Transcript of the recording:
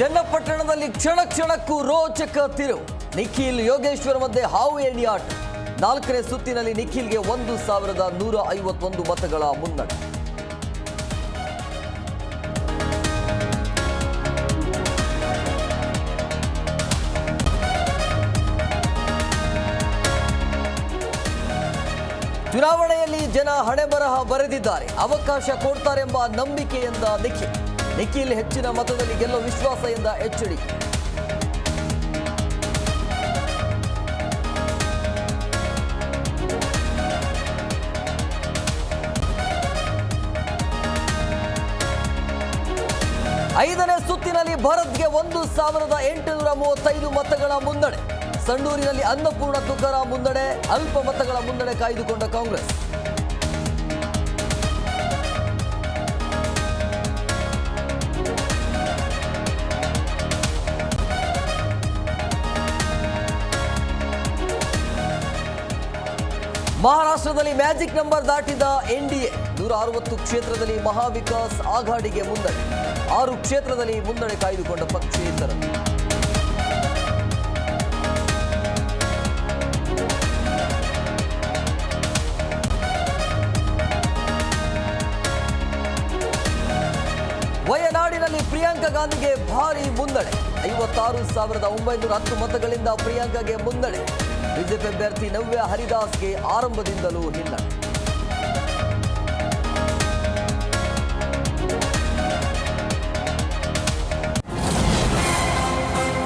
ಚನ್ನಪಟ್ಟಣದಲ್ಲಿ ಕ್ಷಣ ಕ್ಷಣಕ್ಕೂ ರೋಚಕ ತಿರು. ನಿಖಿಲ್ ಯೋಗೇಶ್ವರ್ ಮಧ್ಯೆ ಹಾವು ಎಣಿಯಾಟ ನಾಲ್ಕನೇ ಸುತ್ತಿನಲ್ಲಿ ನಿಖಿಲ್ಗೆ ಒಂದು ಸಾವಿರದ ನೂರ ಐವತ್ತೊಂದು ಮತಗಳ ಮುನ್ನಡೆ. ಚುನಾವಣೆಯಲ್ಲಿ ಜನ ಹಣೆಬರಹ ಬರೆದಿದ್ದಾರೆ. ಅವಕಾಶ ಕೊಡ್ತಾರೆಂಬ ನಂಬಿಕೆಯಿಂದ ನಿಖಿಲ್. ನಿಖಿಲ್ ಹೆಚ್ಚಿನ ಮತದಲ್ಲಿ ಗೆಲ್ಲುವ ವಿಶ್ವಾಸ ಎಂದ ಎಚ್ಡಿ ಐದನೇ ಸುತ್ತಿನಲ್ಲಿ ಭರತ್ಗೆ ಒಂದು ಸಾವಿರದ ಎಂಟುನೂರ ಮೂವತ್ತೈದು ಮತಗಳ ಮುನ್ನಡೆ. ಸಂಡೂರಿನಲ್ಲಿ ಅನ್ನಪೂರ್ಣ ತುಕಾರಾಂ ಮುನ್ನಡೆ, ಅಲ್ಪ ಮತಗಳ ಮುನ್ನಡೆ ಕಾಯ್ದುಕೊಂಡ ಕಾಂಗ್ರೆಸ್. ಮಹಾರಾಷ್ಟ್ರದಲ್ಲಿ ಮ್ಯಾಜಿಕ್ ನಂಬರ್ ದಾಟಿದ ಎನ್ಡಿಎ ನೂರ ಅರವತ್ತು ಕ್ಷೇತ್ರದಲ್ಲಿ ಮಹಾವಿಕಾಸ್ ಆಘಾಡಿಗೆ ಮುನ್ನಡೆ. ಆರು ಕ್ಷೇತ್ರದಲ್ಲಿ ಮುನ್ನಡೆ ಕಾಯ್ದುಕೊಂಡ ಪಕ್ಷೇತರ. ವಯನಾಡಿನಲ್ಲಿ ಪ್ರಿಯಾಂಕಾ ಗಾಂಧಿಗೆ ಭಾರಿ ಮುನ್ನಡೆ. ಐವತ್ತಾರು ಸಾವಿರದ ಒಂಬೈನೂರ ಹತ್ತು ಮತಗಳಿಂದ ಪ್ರಿಯಾಂಕಾಗೆ ಮುನ್ನಡೆ. ಬಿಜೆಪಿ ಅಭ್ಯರ್ಥಿ ನವ್ಯ ಹರಿದಾಸ್ಗೆ ಆರಂಭದಿಂದಲೂ ಹಿನ್ನಡೆ.